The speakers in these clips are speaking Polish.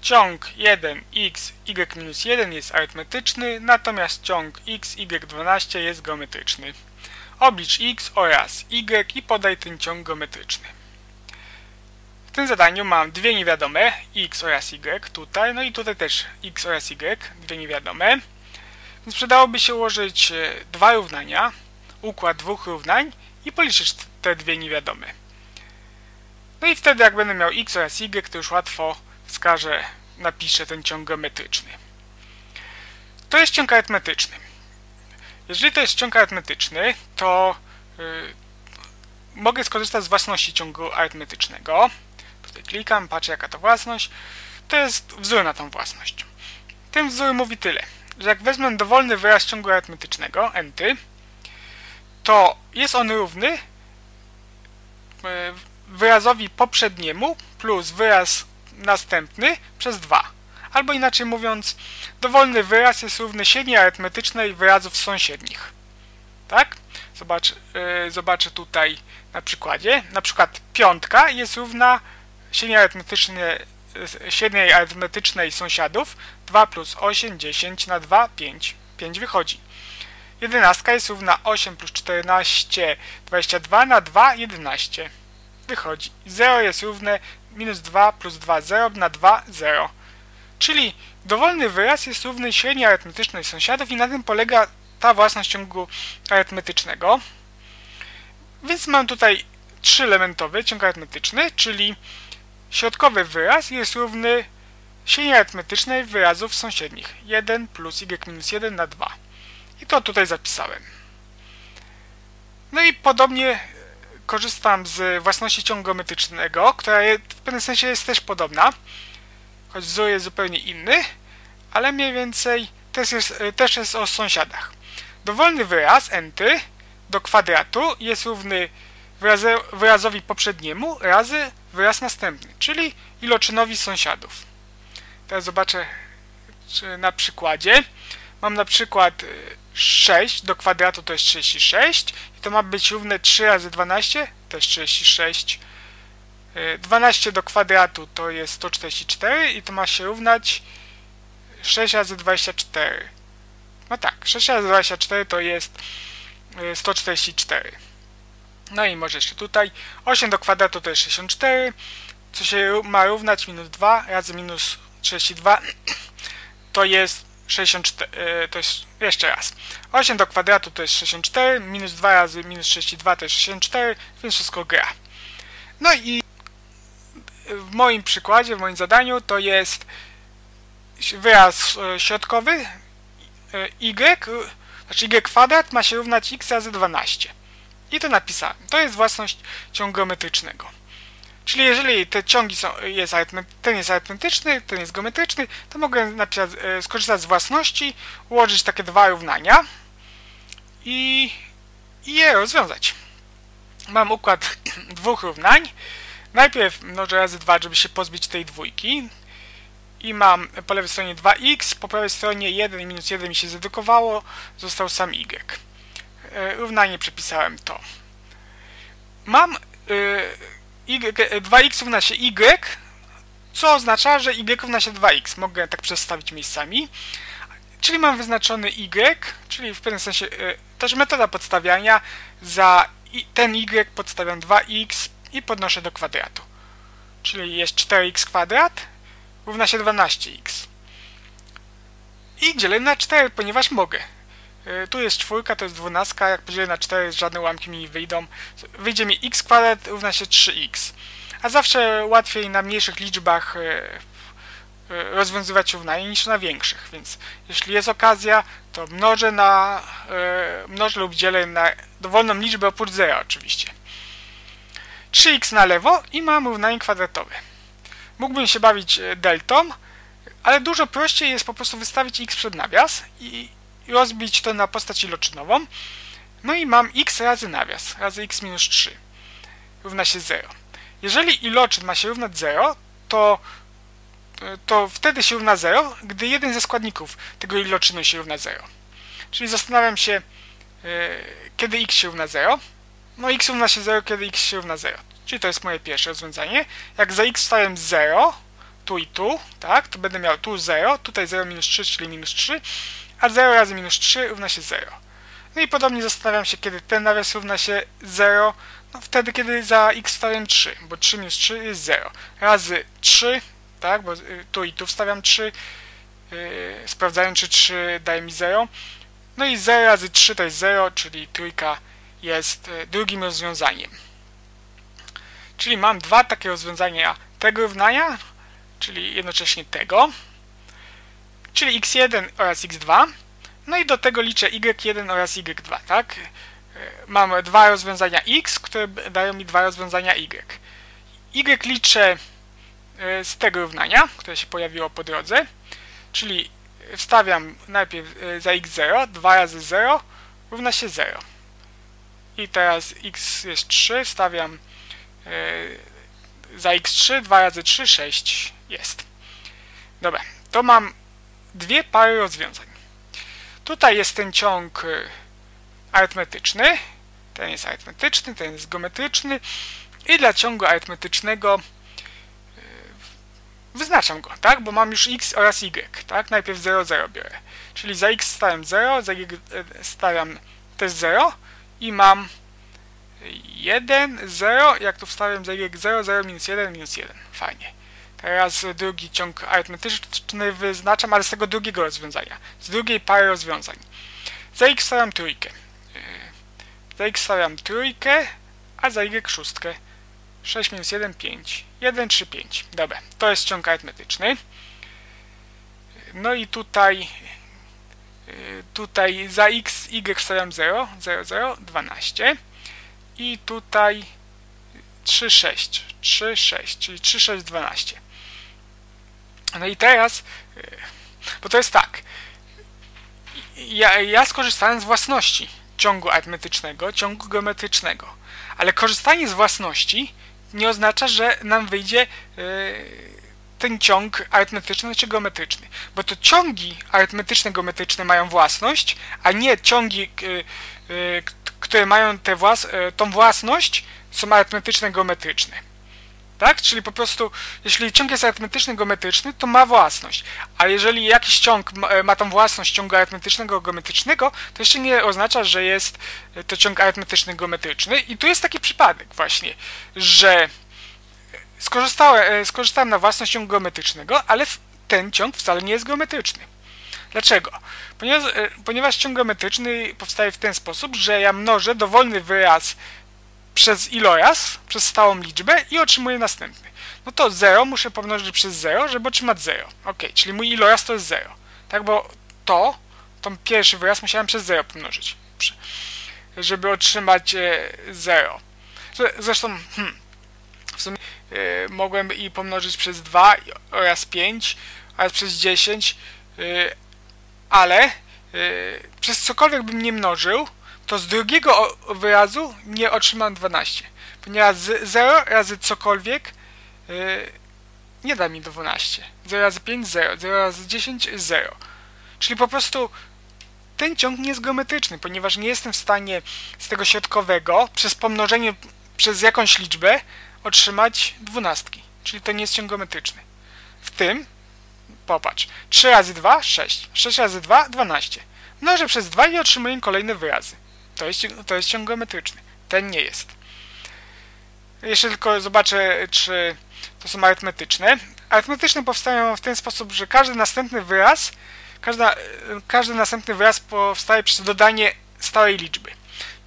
ciąg 1x y minus 1 jest arytmetyczny, natomiast ciąg x y12 jest geometryczny. Oblicz x oraz y i podaj ten ciąg geometryczny. W tym zadaniu mam dwie niewiadome, x oraz y tutaj, no i tutaj też x oraz y, dwie niewiadome. Więc przydałoby się ułożyć e, dwa równania, układ dwóch równań i policzyć te dwie niewiadome. No i wtedy jak będę miał x oraz y, to już łatwo wskażę, napiszę ten ciąg geometryczny. To jest ciąg arytmetyczny. Jeżeli to jest ciąg arytmetyczny, to yy, mogę skorzystać z własności ciągu arytmetycznego. Tutaj klikam, patrzę jaka to własność. To jest wzór na tą własność. Ten wzór mówi tyle, że jak wezmę dowolny wyraz ciągu arytmetycznego, enty, to jest on równy yy, wyrazowi poprzedniemu plus wyraz następny przez 2. Albo inaczej mówiąc, dowolny wyraz jest równy średniej arytmetycznej wyrazów sąsiednich. Tak? Zobacz, yy, zobaczę tutaj na przykładzie. Na przykład piątka jest równa średniej arytmetycznej, średniej arytmetycznej sąsiadów 2 plus 8, 10 na 2, 5. 5 wychodzi. Jedenastka jest równa 8 plus 14, 22 na 2, 11 wychodzi. 0 jest równe minus 2 plus 2, 0 na 2, 0. Czyli dowolny wyraz jest równy średniej arytmetycznej sąsiadów i na tym polega ta własność ciągu arytmetycznego. Więc mam tutaj trzyelementowy ciąg arytmetyczny, czyli środkowy wyraz jest równy średniej arytmetycznej wyrazów sąsiednich. 1 plus y minus 1 na 2. I to tutaj zapisałem. No i podobnie korzystam z własności ciągu geometrycznego, która w pewnym sensie jest też podobna, choć wzór jest zupełnie inny, ale mniej więcej też jest, też jest o sąsiadach. Dowolny wyraz enty do kwadratu jest równy wyrazowi poprzedniemu razy wyraz następny, czyli iloczynowi sąsiadów. Teraz zobaczę na przykładzie. Mam na przykład 6 do kwadratu to jest 36 i to ma być równe 3 razy 12 to jest 36 12 do kwadratu to jest 144 i to ma się równać 6 razy 24 no tak, 6 razy 24 to jest 144 no i może jeszcze tutaj. 8 do kwadratu to jest 64 co się ma równać minus 2 razy minus 32 to jest 64, e, to jest jeszcze raz. 8 do kwadratu to jest 64, minus 2 razy minus 32 to jest 64, więc wszystko gra. No i w moim przykładzie, w moim zadaniu to jest wyraz e, środkowy e, y, znaczy y kwadrat ma się równać x razy 12. I to napisałem. To jest własność ciągu geometrycznego. Czyli jeżeli te ciągi są, jest ten jest arytmetyczny, ten jest geometryczny, to mogę e, skorzystać z własności, ułożyć takie dwa równania i, i je rozwiązać. Mam układ dwóch równań. Najpierw mnożę razy 2, żeby się pozbyć tej dwójki. I mam po lewej stronie 2x, po prawej stronie 1 minus 1 mi się zredukowało, został sam y. E, równanie przepisałem to. Mam... Yy, y, 2x równa się y, co oznacza, że y równa się 2x. Mogę tak przestawić miejscami. Czyli mam wyznaczony y, czyli w pewnym sensie y, też metoda podstawiania. Za ten y podstawiam 2x i podnoszę do kwadratu. Czyli jest 4x kwadrat równa się 12x. I dzielę na 4, ponieważ mogę. Y, tu jest czwórka, to jest dwunastka, jak podzielę na 4, żadne ułamki mi nie wyjdą. Wyjdzie mi x kwadrat równa się 3x. A zawsze łatwiej na mniejszych liczbach y, y, rozwiązywać równanie niż na większych, więc jeśli jest okazja, to mnożę na mnożę lub dzielę na dowolną liczbę oprócz zera oczywiście. 3x na lewo i mam równanie kwadratowe. Mógłbym się bawić deltą, ale dużo prościej jest po prostu wystawić x przed nawias i rozbić to na postać iloczynową. No i mam x razy nawias, razy x minus 3 równa się 0. Jeżeli iloczyn ma się równać 0, to, to wtedy się równa 0, gdy jeden ze składników tego iloczynu się równa 0. Czyli zastanawiam się, yy, kiedy x się równa 0. No x równa się 0, kiedy x się równa 0. Czyli to jest moje pierwsze rozwiązanie. Jak za x stałem 0, tu i tu, tak, to będę miał tu 0, tutaj 0 minus 3, czyli minus 3, a 0 razy minus 3 równa się 0. No i podobnie zastanawiam się, kiedy ten nawias równa się 0, no wtedy, kiedy za x stawiam 3, bo 3 minus 3 jest 0. Razy 3, tak, bo y, tu i tu wstawiam 3, yy, sprawdzają, czy 3 daje mi 0. No i 0 razy 3 to jest 0, czyli trójka jest y, drugim rozwiązaniem. Czyli mam dwa takie rozwiązania tego równania, czyli jednocześnie tego, czyli x1 oraz x2, no i do tego liczę y1 oraz y2, tak? Mam dwa rozwiązania x, które dają mi dwa rozwiązania y. y liczę e, z tego równania, które się pojawiło po drodze, czyli wstawiam najpierw e, za x0, 2 razy 0 równa się 0. I teraz x jest 3, stawiam e, za x3, 2 razy 3, 6 jest. Dobra, to mam dwie pary rozwiązań. Tutaj jest ten ciąg y, arytmetyczny, ten jest arytmetyczny, ten jest geometryczny. I dla ciągu arytmetycznego y, wyznaczam go, tak, bo mam już x oraz y, tak, najpierw 0, 0 biorę, czyli za x stawiam 0, za y stawiam też 0 i mam 1, 0, jak tu wstawiam za y 0, 0 minus 1, minus 1, fajnie. Teraz drugi ciąg arytmetyczny wyznaczam, ale z tego drugiego rozwiązania, z drugiej pary rozwiązań. Za x stawiam trójkę. Za x stawiam trójkę, a za y szóstkę. 6 minus 1, 5. 1, 3, 5. Dobra, to jest ciąg arytmetyczny. No i tutaj yy, tutaj za x, y stawiam 0, 0, 0, 12. I tutaj 3, 6, 3, 6, czyli 3, 6, 12. No i teraz, y, bo to jest tak, ja, ja skorzystałem z własności ciągu arytmetycznego, ciągu geometrycznego, ale korzystanie z własności nie oznacza, że nam wyjdzie yy, ten ciąg arytmetyczny czy geometryczny, bo to ciągi arytmetyczne, geometryczne mają własność, a nie ciągi, yy, które mają tę włas tą własność, są arytmetyczne, geometryczne. Tak? Czyli po prostu, jeśli ciąg jest arytmetyczny, geometryczny, to ma własność. A jeżeli jakiś ciąg ma, e, tą własność ciągu arytmetycznego, geometrycznego, to jeszcze nie oznacza, że jest e, to ciąg arytmetyczny, geometryczny. I tu jest taki przypadek właśnie, że skorzystałem, e, skorzystałem na własność ciągu geometrycznego, ale ten ciąg wcale nie jest geometryczny. Dlaczego? Ponieważ, ponieważ ciąg geometryczny powstaje w ten sposób, że ja mnożę dowolny wyraz przez iloraz, przez stałą liczbę i otrzymuję następny. No to 0 muszę pomnożyć przez 0, żeby otrzymać 0. Ok, czyli mój iloraz to jest 0. Tak, bo to, ten pierwszy wyraz musiałem przez 0 pomnożyć, żeby otrzymać 0. E, zresztą, hmm, w sumie e, mogłem i pomnożyć przez 2 oraz 5 oraz przez 10, e, ale przez cokolwiek bym nie mnożył, to z drugiego wyrazu nie otrzymam 12. Ponieważ 0 razy cokolwiek yy, nie da mi 12. 0 razy 5 0, 0 razy 10 0. Czyli po prostu ten ciąg nie jest geometryczny, ponieważ nie jestem w stanie z tego środkowego przez pomnożenie przez jakąś liczbę otrzymać dwunastki. Czyli to nie jest ciąg geometryczny. W tym, popatrz, 3 razy 2, 6. 6 razy 2, 12. Mnożę przez 2 i otrzymuję kolejne wyrazy. To jest, to jest ciąg geometryczny. Ten nie jest. Jeszcze tylko zobaczę, czy to są arytmetyczne. Arytmetyczne powstają w ten sposób, że każdy następny wyraz, każda, każdy następny wyraz powstaje przez dodanie stałej liczby.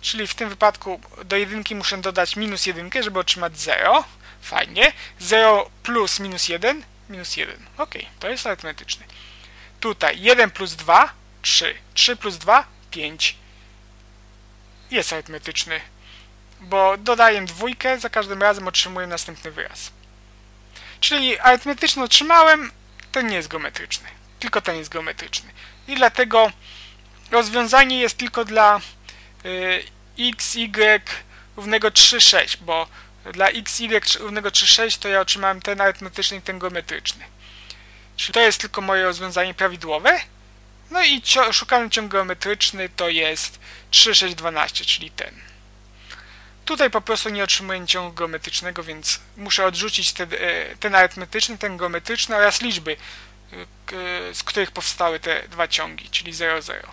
Czyli w tym wypadku do jedynki muszę dodać minus jedynkę, żeby otrzymać 0. Fajnie. 0 plus minus 1, minus 1. Ok, to jest arytmetyczny. Tutaj 1 plus 2, 3. 3 plus 2, 5 jest arytmetyczny, bo dodaję dwójkę, za każdym razem otrzymuję następny wyraz. Czyli arytmetyczny otrzymałem, ten nie jest geometryczny, tylko ten jest geometryczny. I dlatego rozwiązanie jest tylko dla y, x, y równego 3, 6, bo dla x, y równego 3, 6 to ja otrzymałem ten arytmetyczny i ten geometryczny. Czyli to jest tylko moje rozwiązanie prawidłowe, no i szukany ciąg geometryczny to jest 3, 6, 12, czyli ten. Tutaj po prostu nie otrzymuję ciągu geometrycznego, więc muszę odrzucić ten, e, ten arytmetyczny, ten geometryczny oraz liczby, e, z których powstały te dwa ciągi, czyli 0, 0.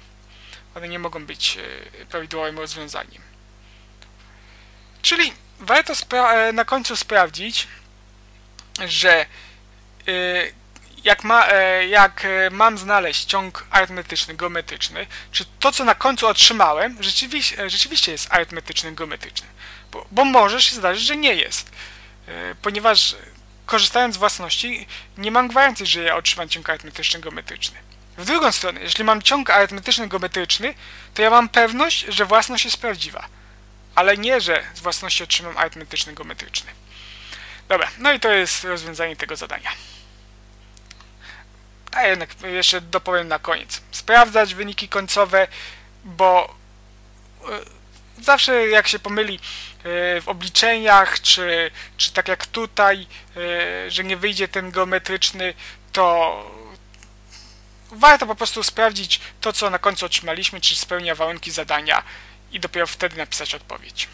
One nie mogą być e, prawidłowym rozwiązaniem. Czyli warto na końcu sprawdzić, że jak, ma, jak mam znaleźć ciąg arytmetyczny, geometryczny, czy to, co na końcu otrzymałem, rzeczywiście, rzeczywiście jest arytmetyczny, geometryczny. Bo, bo może się zdarzyć, że nie jest. E, ponieważ korzystając z własności, nie mam gwarancji, że ja otrzymam ciąg arytmetyczny geometryczny. W drugą stronę, jeśli mam ciąg arytmetyczny geometryczny, to ja mam pewność, że własność jest prawdziwa. Ale nie, że z własności otrzymam arytmetyczny geometryczny. Dobra, no i to jest rozwiązanie tego zadania. A jednak jeszcze dopowiem na koniec. Sprawdzać wyniki końcowe, bo e, zawsze jak się pomyli w obliczeniach, czy, czy tak jak tutaj, e, że nie wyjdzie ten geometryczny, to warto po prostu sprawdzić to, co na końcu otrzymaliśmy, czy spełnia warunki zadania i dopiero wtedy napisać odpowiedź.